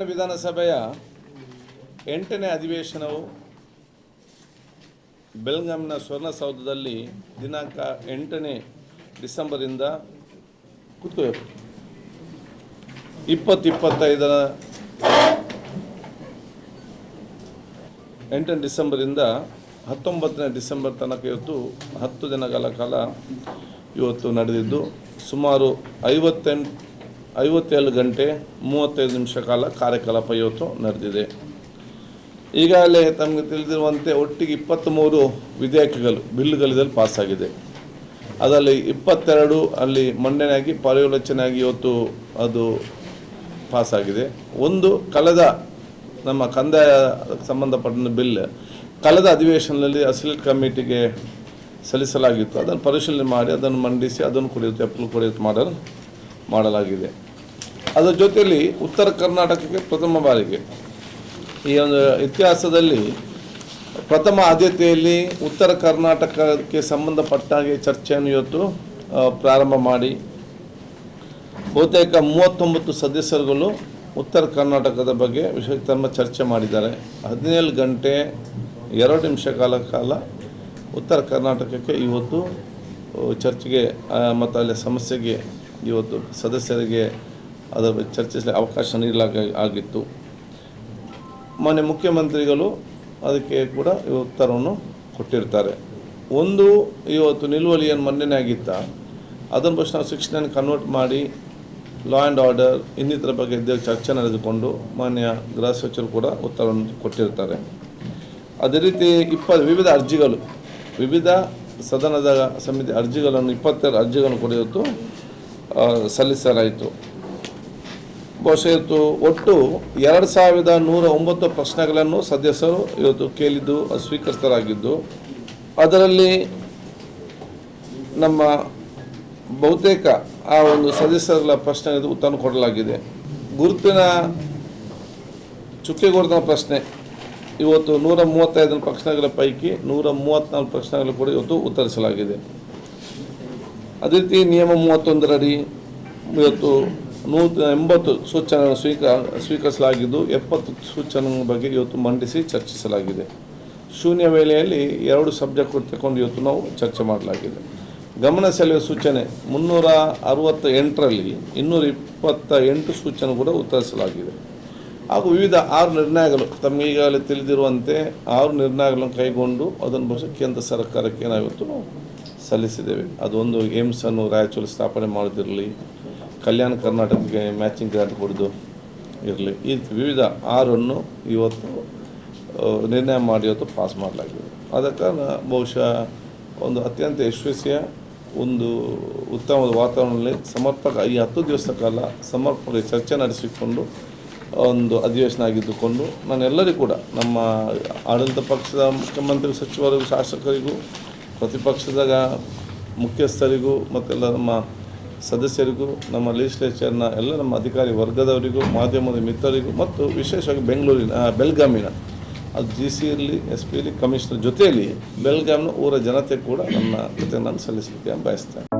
ವಿಧಾನಸಭೆಯ ಎಂಟನೇ ಅಧಿವೇಶನವು ಬೆಲ್ಗಾಮ್ನ ಸ್ವರ್ಣಸೌಧದಲ್ಲಿ ದಿನಾಂಕ ಎಂಟನೇ ಡಿಸೆಂಬರಿಂದ ಕೂತ್ಕೋಬೇಕು. ಇಪ್ಪತ್ತಿಪ್ಪತ್ತೈದರ ಎಂಟನೇ ಡಿಸೆಂಬರಿಂದ ಹತ್ತೊಂಬತ್ತನೇ ಡಿಸೆಂಬರ್ ತನಕ ಇವತ್ತು ಹತ್ತು ದಿನಗಳ ಕಾಲ ಇವತ್ತು ನಡೆದಿದ್ದು ಸುಮಾರು ಐವತ್ತೆಂಟು ಐವತ್ತೇಳು ಗಂಟೆ ಮೂವತ್ತೈದು ನಿಮಿಷ ಕಾಲ ಕಾರ್ಯಕಲಾಪ ಇವತ್ತು ನಡೆದಿದೆ. ಈಗಾಗಲೇ ತಮಗೆ ತಿಳಿದಿರುವಂತೆ ಒಟ್ಟಿಗೆ ಇಪ್ಪತ್ತ್ಮೂರು ವಿಧೇಯಕಗಳು ಬಿಲ್ಗಳಿದಲ್ಲಿ ಪಾಸಾಗಿದೆ. ಅದರಲ್ಲಿ ಇಪ್ಪತ್ತೆರಡು ಅಲ್ಲಿ ಮಂಡನೆಯಾಗಿ ಪರ್ಯಾಲೋಚನೆಯಾಗಿ ಇವತ್ತು ಅದು ಪಾಸಾಗಿದೆ. ಒಂದು ಕಳೆದ ನಮ್ಮ ಕಂದಾಯ ಸಂಬಂಧಪಟ್ಟ ಬಿಲ್ ಕಳೆದ ಅಧಿವೇಶನದಲ್ಲಿ ಅಸಿಲೇಟ್ ಕಮಿಟಿಗೆ ಸಲ್ಲಿಸಲಾಗಿತ್ತು. ಅದನ್ನು ಪರಿಶೀಲನೆ ಮಾಡಿ ಅದನ್ನು ಮಂಡಿಸಿ ಅದನ್ನು ಕುಡಿಯುತ್ತೆ ಅಪ್ರೂವ್ ಕುಡಿಯುತ್ತೆ ಮಾಡಲು ಮಾಡಲಾಗಿದೆ. ಅದರ ಜೊತೆಯಲ್ಲಿ ಉತ್ತರ ಕರ್ನಾಟಕಕ್ಕೆ ಪ್ರಥಮ ಬಾರಿಗೆ. ಈ ಒಂದು ಇತಿಹಾಸದಲ್ಲಿ ಪ್ರಥಮ ಆದ್ಯತೆಯಲ್ಲಿ ಉತ್ತರ ಕರ್ನಾಟಕಕ್ಕೆ ಸಂಬಂಧಪಟ್ಟ ಹಾಗೆ ಚರ್ಚೆಯನ್ನು ಇವತ್ತು ಪ್ರಾರಂಭ ಮಾಡಿ. ಬಹುತೇಕ ಮೂವತ್ತೊಂಬತ್ತು ಸದಸ್ಯರುಗಳು ಉತ್ತರ ಕರ್ನಾಟಕದ ಬಗ್ಗೆ ವಿಷಯ ತಮ್ಮ ಚರ್ಚೆ ಮಾಡಿದ್ದಾರೆ. ಹದಿನೇಳು ಗಂಟೆ ಎರಡು ನಿಮಿಷ ಕಾಲ ಕಾಲ ಉತ್ತರ ಕರ್ನಾಟಕಕ್ಕೆ ಇವತ್ತು ಚರ್ಚೆಗೆ ಮತ್ತು ಅಲ್ಲಿ ಸಮಸ್ಯೆಗೆ ಇವತ್ತು ಸದಸ್ಯರಿಗೆ ಅದರ ಬಗ್ಗೆ ಚರ್ಚಿಸಲು ಅವಕಾಶ ನೀಡಲಾಗ ಆಗಿತ್ತು. ಮಾನ್ಯ ಮುಖ್ಯಮಂತ್ರಿಗಳು ಅದಕ್ಕೆ ಕೂಡ ಉತ್ತರವನ್ನು ಕೊಟ್ಟಿರ್ತಾರೆ. ಒಂದು, ಇವತ್ತು ನಿಲುವಳಿ ಏನು ಮೊನ್ನೆನೇ ಆಗಿತ್ತ? ಅದನ್ನು ಪಕ್ಷ ನಾವು ಶಿಕ್ಷಣ ಕನ್ವರ್ಟ್ ಮಾಡಿ ಲಾ ಆ್ಯಂಡ್ ಆರ್ಡರ್ ಇನ್ನಿತರ ಬಗ್ಗೆ ಚರ್ಚೆ ನಡೆದುಕೊಂಡು ಮಾನ್ಯ ಗೃಹ ಸಚಿವರು ಕೂಡ ಉತ್ತರವನ್ನು ಕೊಟ್ಟಿರ್ತಾರೆ. ಅದೇ ರೀತಿ ಇಪ್ಪ ವಿವಿಧ ಅರ್ಜಿಗಳು, ವಿವಿಧ ಸದನದ ಸಮಿತಿ ಅರ್ಜಿಗಳನ್ನು, ಇಪ್ಪತ್ತೆರಡು ಅರ್ಜಿಗಳನ್ನು ಕೂಡ ಇವತ್ತು ಸಲ್ಲಿಸಲಾಯಿತು. ಇವತ್ತು ಒಟ್ಟು ಎರಡು ಸಾವಿರದ ನೂರ ಒಂಬತ್ತು ಪ್ರಶ್ನೆಗಳನ್ನು ಸದಸ್ಯರು ಇವತ್ತು ಕೇಳಿದ್ದು ಸ್ವೀಕರಿಸಲಾಗಿದ್ದು ಅದರಲ್ಲಿ ನಮ್ಮ ಬಹುತೇಕ ಆ ಒಂದು ಸದಸ್ಯರ ಪ್ರಶ್ನೆಗೆ ಉತ್ತರ ಕೊಡಲಾಗಿದೆ. ಗುರುತಿನ ಚುಕ್ಕೆ ಗುರುತಿನ ಪ್ರಶ್ನೆ, ಇವತ್ತು ನೂರ ಮೂವತ್ತೈದು ಪ್ರಶ್ನೆಗಳ ಪೈಕಿ ನೂರ ಮೂವತ್ತ್ನಾಲ್ಕು ಪ್ರಶ್ನೆಗಳು ಕೂಡ ಇವತ್ತು ಉತ್ತರಿಸಲಾಗಿದೆ. ಅದೇ ರೀತಿ ನಿಯಮ ಮೂವತ್ತೊಂದರಡಿ ಇವತ್ತು ನೂತ ಎಂಬತ್ತು ಸೂಚನೆ ಸ್ವೀಕ, ಸ್ವೀಕರಿಸಲಾಗಿದ್ದು ಎಪ್ಪತ್ತು ಸೂಚನೆ ಬಗ್ಗೆ ಇವತ್ತು ಮಂಡಿಸಿ ಚರ್ಚಿಸಲಾಗಿದೆ. ಶೂನ್ಯ ವೇಳೆಯಲ್ಲಿ ಎರಡು ಸಬ್ಜೆಕ್ಟ್ ತಗೊಂಡು ಇವತ್ತು ನಾವು ಚರ್ಚೆ ಮಾಡಲಾಗಿದೆ. ಗಮನ ಸೆಳೆಯುವ ಸೂಚನೆ, ಮುನ್ನೂರ ಅರವತ್ತ ಎಂಟರಲ್ಲಿ ಇನ್ನೂರ ಇಪ್ಪತ್ತ ಎಂಟು ಸೂಚನೆ ಕೂಡ ಉತ್ತರಿಸಲಾಗಿದೆ. ಹಾಗೂ ವಿವಿಧ ಆರು ನಿರ್ಣಯಗಳು, ತಮಗೆ ಈಗಾಗಲೇ ತಿಳಿದಿರುವಂತೆ ಆರು ನಿರ್ಣಯಗಳನ್ನು ಕೈಗೊಂಡು ಅದನ್ನು ಬಹುಶಃ ಕೇಂದ್ರ ಸರ್ಕಾರಕ್ಕೆ ನಾವು ಇವತ್ತು ಸಲ್ಲಿಸಿದ್ದೇವೆ ಅದೊಂದು ಏಮ್ಸನ್ನು ರಾಯಚೂರು ಸ್ಥಾಪನೆ ಮಾಡೋದಿರಲಿ ಕಲ್ಯಾಣ ಕರ್ನಾಟಕಕ್ಕೆ ಮ್ಯಾಚಿಂಗ್ ಗ್ರಾಂಟ್ ಕೊಡೋದು ಇರಲಿ. ಈ ವಿವಿಧ ಆರನ್ನು ಇವತ್ತು ನಿರ್ಣಯ ಮಾಡಿ ಇವತ್ತು ಪಾಸ್ ಮಾಡಲಾಗಿದೆ. ಕಾರಣ ಬಹುಶಃ ಒಂದು ಅತ್ಯಂತ ಯಶಸ್ವಿಯ ಒಂದು ಉತ್ತಮವಾದ ವಾತಾವರಣದಲ್ಲಿ ಸಮರ್ಪಕ ಈ ಹತ್ತು ದಿವಸದ ಕಾಲ ಸಮರ್ಪಕ ಚರ್ಚೆ ನಡೆಸಿಕೊಂಡು, ಒಂದು ಅಧಿವೇಶನ ಆಗಿದ್ದುಕೊಂಡು ನಾನೆಲ್ಲರಿಗೂ ಕೂಡ ನಮ್ಮ ಆಡಳಿತ ಪಕ್ಷದ ಮುಖ್ಯಮಂತ್ರಿ ಸಚಿವರಿಗೂ, ಶಾಸಕರಿಗೂ, ಪ್ರತಿಪಕ್ಷದ ಮುಖ್ಯಸ್ಥರಿಗೂ ಮತ್ತೆಲ್ಲ ನಮ್ಮ ಸದಸ್ಯರಿಗೂ ನಮ್ಮ ಲೆಜಿಸ್ಲೇಚರ್ನ ಎಲ್ಲ ನಮ್ಮ ಅಧಿಕಾರಿ ವರ್ಗದವರಿಗೂ ಮಾಧ್ಯಮದ ಮಿತ್ರರಿಗೂ ಮತ್ತು ವಿಶೇಷವಾಗಿ ಬೆಂಗಳೂರಿನ ಆ, ಬೆಳಗಾಮಿನ ಅದು ಜಿ ಸಿ ಇರಲಿ ಎಸ್ ಪಿ ಇರಲಿ ಕಮಿಷನರ್ ಜೊತೆಯಲ್ಲಿ ಬೆಲ್ಗಾಮ್ನ ಊರ ಜನತೆ ಕೂಡ ನನ್ನ ಜೊತೆ ನಾನು ಸಲ್ಲಿಸಲಿಕ್ಕೆ ಬಯಸ್ತೇನೆ.